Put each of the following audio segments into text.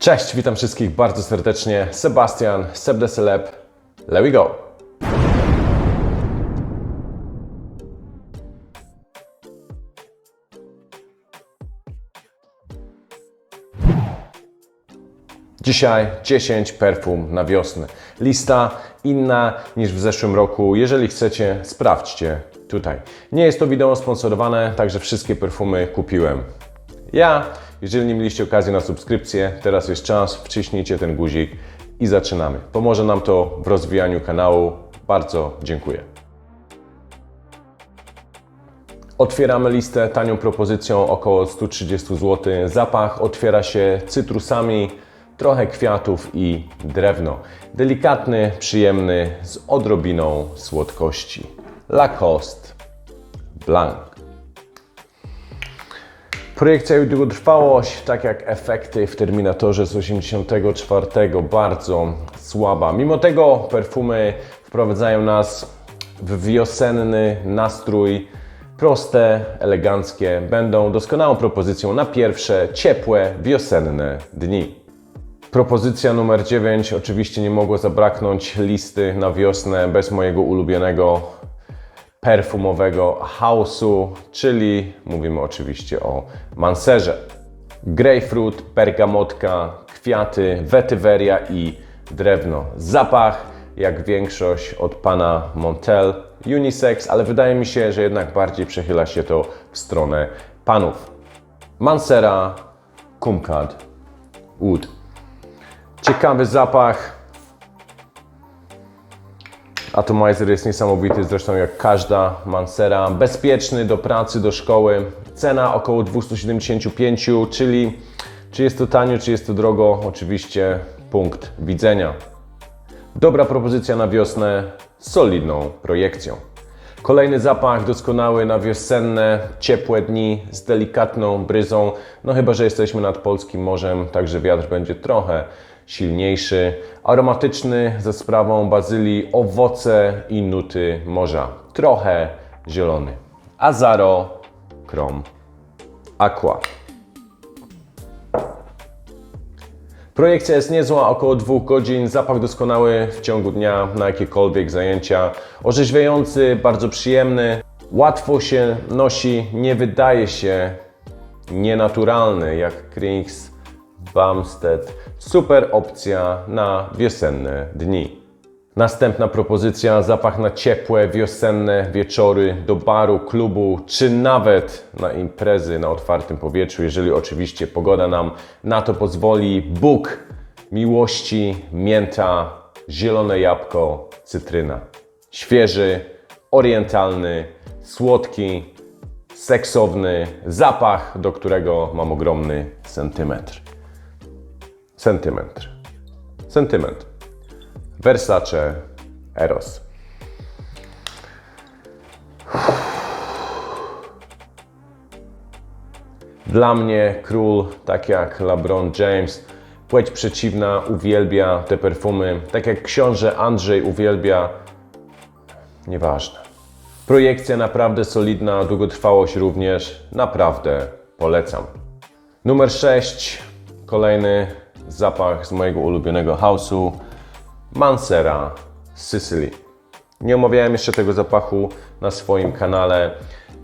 Cześć, witam wszystkich bardzo serdecznie. Sebastian, Seb Celeb. Let we go! Dzisiaj 10 perfum na wiosnę. Lista inna niż w zeszłym roku. Jeżeli chcecie, sprawdźcie tutaj. Nie jest to wideo sponsorowane, także wszystkie perfumy kupiłem. Ja, jeżeli nie mieliście okazji na subskrypcję, teraz jest czas, wciśnijcie ten guzik i zaczynamy. Pomoże nam to w rozwijaniu kanału. Bardzo dziękuję. Otwieramy listę tanią propozycją około 130 zł. Zapach otwiera się cytrusami, trochę kwiatów i drewno. Delikatny, przyjemny, z odrobiną słodkości. Lacoste Blanc. Projekcja i długotrwałość, tak jak efekty w Terminatorze z 84, bardzo słaba. Mimo tego perfumy wprowadzają nas w wiosenny nastrój. Proste, eleganckie, będą doskonałą propozycją na pierwsze, ciepłe, wiosenne dni. Propozycja numer 9. Oczywiście nie mogło zabraknąć listy na wiosnę bez mojego ulubionego perfumowego house'u, czyli mówimy oczywiście o manserze. Grapefruit, bergamotka, kwiaty, wetyweria i drewno. Zapach, jak większość od pana Montel, unisex, ale wydaje mi się, że jednak bardziej przechyla się to w stronę panów. Mansera, Kumquat, Wood. Ciekawy zapach, Atomizer jest niesamowity, zresztą jak każda Mansera. Bezpieczny do pracy, do szkoły. Cena około 275, czyli czy jest to tanio, czy jest to drogo? Oczywiście punkt widzenia. Dobra propozycja na wiosnę z solidną projekcją. Kolejny zapach doskonały na wiosenne, ciepłe dni z delikatną bryzą. No chyba, że jesteśmy nad polskim morzem, także wiatr będzie trochę silniejszy. Aromatyczny ze sprawą bazylii, owoce i nuty morza. Trochę zielony. Azaro, Chrome, Aqua. Projekcja jest niezła, około dwóch godzin, zapach doskonały w ciągu dnia na jakiekolwiek zajęcia. Orzeźwiający, bardzo przyjemny, łatwo się nosi, nie wydaje się nienaturalny jak Krings Bumstead. Super opcja na wiosenne dni. Następna propozycja, zapach na ciepłe, wiosenne wieczory do baru, klubu, czy nawet na imprezy na otwartym powietrzu, jeżeli oczywiście pogoda nam na to pozwoli. Bóg miłości, mięta, zielone jabłko, cytryna. Świeży, orientalny, słodki, seksowny zapach, do którego mam ogromny sentymetr. Sentymetr. Sentyment. Versace Eros. Dla mnie król, tak jak LeBron James, płeć przeciwna uwielbia te perfumy, tak jak książę Andrzej uwielbia, nieważne. Projekcja naprawdę solidna, długotrwałość również, naprawdę polecam. Numer 6, kolejny zapach z mojego ulubionego house'u, Mansera Sicily. Nie omawiałem jeszcze tego zapachu na swoim kanale.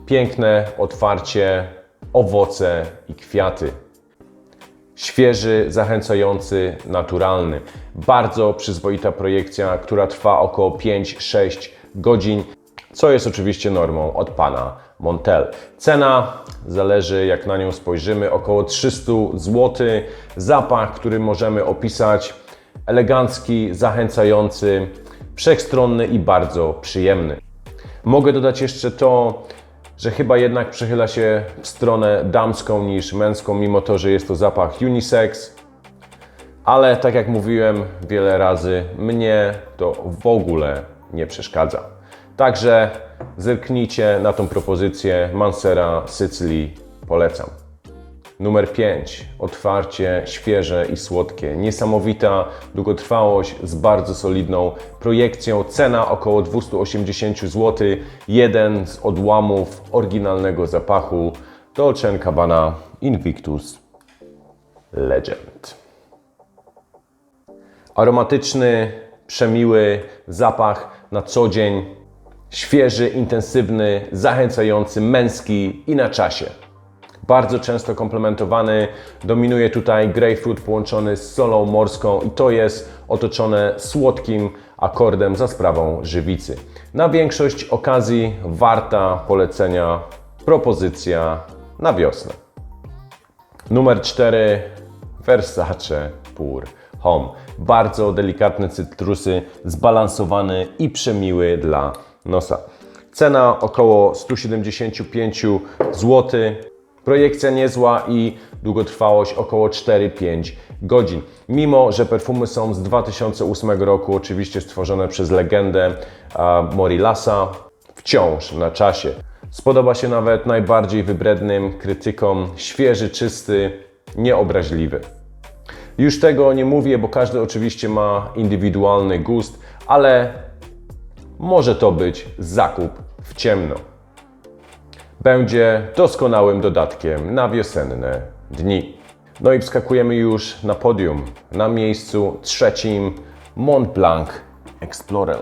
Piękne otwarcie, owoce i kwiaty. Świeży, zachęcający, naturalny. Bardzo przyzwoita projekcja, która trwa około 5-6 godzin, co jest oczywiście normą od pana Montel. Cena zależy jak na nią spojrzymy, około 300 zł. Zapach, który możemy opisać elegancki, zachęcający, wszechstronny i bardzo przyjemny. Mogę dodać jeszcze to, że chyba jednak przechyla się w stronę damską niż męską, mimo to, że jest to zapach unisex. Ale tak jak mówiłem wiele razy, mnie to w ogóle nie przeszkadza. Także zerknijcie na tą propozycję Mansera Sycylii, polecam. Numer 5. Otwarcie, świeże i słodkie. Niesamowita długotrwałość z bardzo solidną projekcją. Cena około 280 zł. Jeden z odłamów oryginalnego zapachu Dolce Gabbana Invictus Legend. Aromatyczny, przemiły zapach na co dzień. Świeży, intensywny, zachęcający, męski i na czasie. Bardzo często komplementowany. Dominuje tutaj grapefruit połączony z solą morską i to jest otoczone słodkim akordem za sprawą żywicy. Na większość okazji warta polecenia propozycja na wiosnę. Numer 4 Versace Pur Home. Bardzo delikatne cytrusy, zbalansowany i przemiły dla nosa. Cena około 175 zł. Projekcja niezła i długotrwałość około 4-5 godzin. Mimo, że perfumy są z 2008 roku, oczywiście stworzone przez legendę Morilasa, wciąż na czasie. Spodoba się nawet najbardziej wybrednym krytykom. Świeży, czysty, nieobraźliwy. Już tego nie mówię, bo każdy oczywiście ma indywidualny gust, ale może to być zakup w ciemno. Będzie doskonałym dodatkiem na wiosenne dni. No i wskakujemy już na podium. Na miejscu trzecim Mont Blanc Explorer.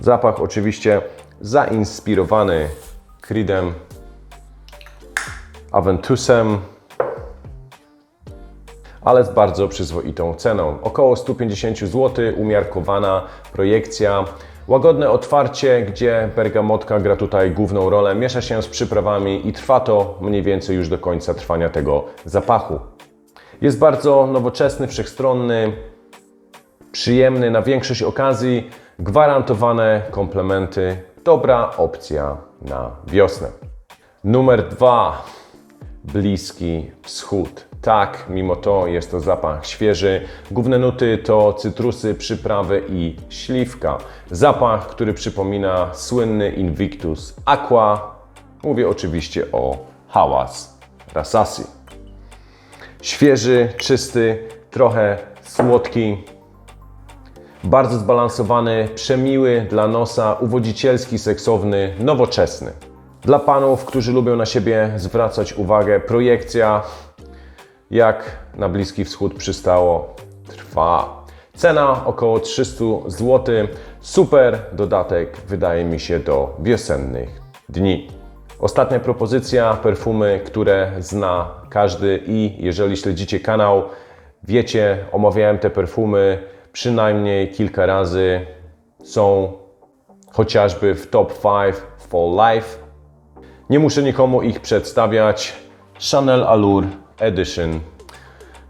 Zapach oczywiście zainspirowany Creedem Aventusem, ale z bardzo przyzwoitą ceną. Około 150 zł, umiarkowana projekcja. Łagodne otwarcie, gdzie bergamotka gra tutaj główną rolę, miesza się z przyprawami i trwa to mniej więcej już do końca trwania tego zapachu. Jest bardzo nowoczesny, wszechstronny, przyjemny na większość okazji, gwarantowane komplementy, dobra opcja na wiosnę. Numer dwa, Bliski Wschód. Tak, mimo to jest to zapach świeży. Główne nuty to cytrusy, przyprawy i śliwka. Zapach, który przypomina słynny Invictus Aqua. Mówię oczywiście o Hałas Rasasi. Świeży, czysty, trochę słodki, bardzo zbalansowany, przemiły dla nosa, uwodzicielski, seksowny, nowoczesny. Dla panów, którzy lubią na siebie zwracać uwagę, projekcja, jak na Bliski Wschód przystało, trwa. Cena około 300 zł. Super dodatek, wydaje mi się, do wiosennych dni. Ostatnia propozycja, perfumy, które zna każdy i jeżeli śledzicie kanał, wiecie, omawiałem te perfumy przynajmniej kilka razy. Są chociażby w top 5 for life. Nie muszę nikomu ich przedstawiać. Chanel Allure Edition.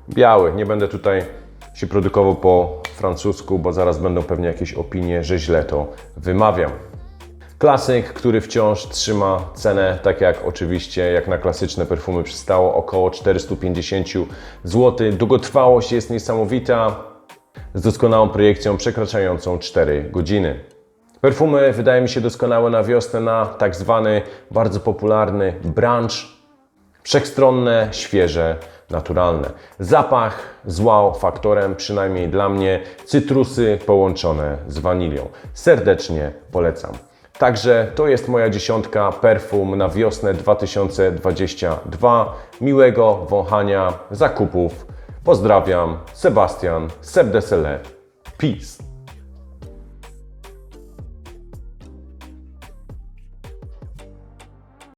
Biały. Nie będę tutaj się produkował po francusku, bo zaraz będą pewnie jakieś opinie, że źle to wymawiam. Klasyk, który wciąż trzyma cenę, tak jak oczywiście jak na klasyczne perfumy przystało, około 450 zł. Długotrwałość jest niesamowita, z doskonałą projekcją przekraczającą 4 godziny. Perfumy wydaje mi się doskonałe na wiosnę, na tak zwany bardzo popularny brunch. Wszechstronne, świeże, naturalne. Zapach z wow faktorem, przynajmniej dla mnie, cytrusy połączone z wanilią. Serdecznie polecam. Także to jest moja dziesiątka perfum na wiosnę 2022. Miłego wąchania, zakupów. Pozdrawiam, Sebastian Sebdesele. Peace.